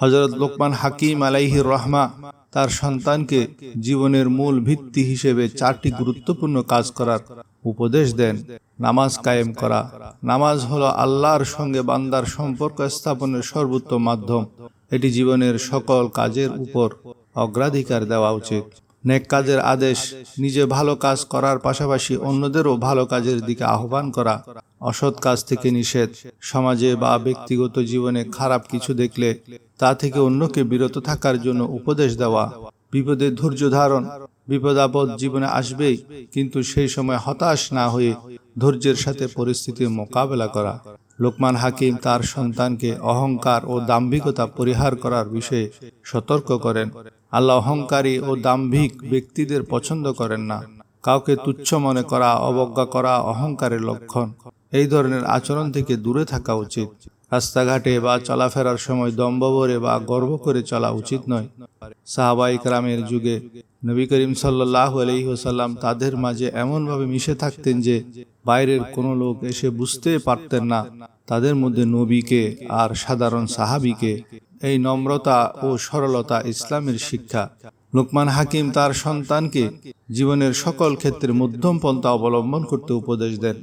হজরত লোকমান হাকিম আলাইহির রহমা তার সন্তানকে জীবনের মূল ভিত্তি হিসেবে চারটি গুরুত্বপূর্ণ কাজ করার উপদেশ দেন। নামাজ কায়েম করা। নামাজ হলো আল্লাহর সঙ্গে বান্দার সম্পর্ক স্থাপনের সর্বোত্তম মাধ্যম। এটি জীবনের সকল কাজের উপর অগ্রাধিকার দেওয়া উচিত। নেক কাজের আদেশ, নিজে ভালো কাজ করার পাশাপাশি অন্যদেরও ভালো কাজের দিকে আহ্বান করা। অসৎ কাজ থেকে নিষেধ। সমাজে বা ব্যক্তিগত জীবনে খারাপ কিছু দেখলে তা থেকে অন্যকে বিরত থাকার জন্য উপদেশ দেওয়া বিপদে ধৈর্য ধারণ। বিপদ আপদ জীবনে আসবেই, কিন্তু সেই সময় হতাশ না হয়ে ধৈর্যের সাথে পরিস্থিতির মোকাবেলা করা। লোকমান হাকিম তার সন্তানকে অহংকার ও দাম্ভিকতা পরিহার করার বিষয়ে সতর্ক করেন। আল্লাহ অহংকারী ও দাম্ভিক ব্যক্তিদের পছন্দ করেন না। কাউকে তুচ্ছ মনে করা, অবজ্ঞা করা অহংকারের লক্ষণ। এই ধরনের আচরণ থেকে দূরে থাকা উচিত। রাস্তাঘাটে বা চলাফেরার সময় দম্ভ ভরে বা গর্ব করে চলা উচিত নয়। সাহাবাই রামের যুগে নবী করিম সাল্লাহ আলহিহসাল্লাম তাদের মাঝে এমনভাবে মিশে থাকতেন যে বাইরের কোনো লোক এসে বুঝতে পারতেন না তাদের মধ্যে নবীকে আর সাধারণ সাহাবিকে। এই নম্রতা ও সরলতা ইসলামের শিক্ষা। লোকমান হাকিম তার সন্তানকে জীবনের সকল ক্ষেত্রে মধ্যম পন্থা অবলম্বন করতে উপদেশ দেন।